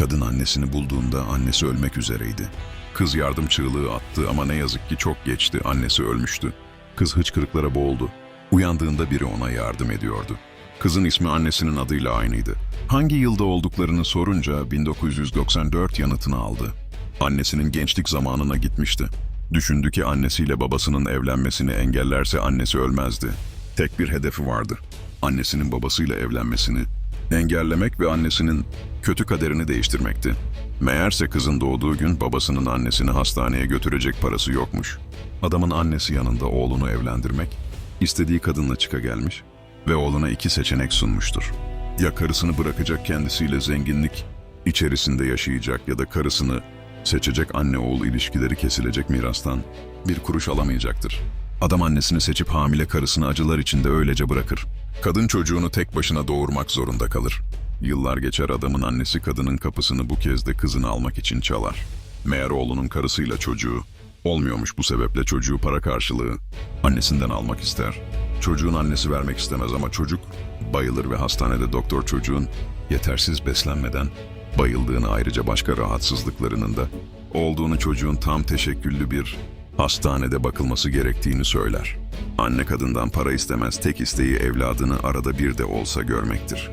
Kadın annesini bulduğunda annesi ölmek üzereydi. Kız yardım çığlığı attı ama ne yazık ki çok geçti, annesi ölmüştü. Kız hıçkırıklara boğuldu. Uyandığında biri ona yardım ediyordu. Kızın ismi annesinin adıyla aynıydı. Hangi yılda olduklarını sorunca 1994 yanıtını aldı. Annesinin gençlik zamanına gitmişti. Düşündü ki annesiyle babasının evlenmesini engellerse annesi ölmezdi. Tek bir hedefi vardı. Annesinin babasıyla evlenmesini engellemek ve annesinin kötü kaderini değiştirmekti. Meğerse kızın doğduğu gün babasının annesini hastaneye götürecek parası yokmuş. Adamın annesi yanında oğlunu evlendirmek, istediği kadınla çıka gelmiş ve oğluna iki seçenek sunmuştur. Ya karısını bırakacak kendisiyle zenginlik içerisinde yaşayacak ya da karısını seçecek anne oğul ilişkileri kesilecek mirastan bir kuruş alamayacaktır. Adam annesini seçip hamile karısını acılar içinde öylece bırakır. Kadın çocuğunu tek başına doğurmak zorunda kalır. Yıllar geçer adamın annesi kadının kapısını bu kez de kızını almak için çalar. Meğer oğlunun karısıyla çocuğu olmuyormuş bu sebeple çocuğu para karşılığı annesinden almak ister. Çocuğun annesi vermek istemez ama çocuk bayılır ve hastanede doktor çocuğun yetersiz beslenmeden bayıldığını ayrıca başka rahatsızlıklarının da olduğunu çocuğun tam teşekküllü bir hastanede bakılması gerektiğini söyler. Anne kadından para istemez tek isteği evladını arada bir de olsa görmektir.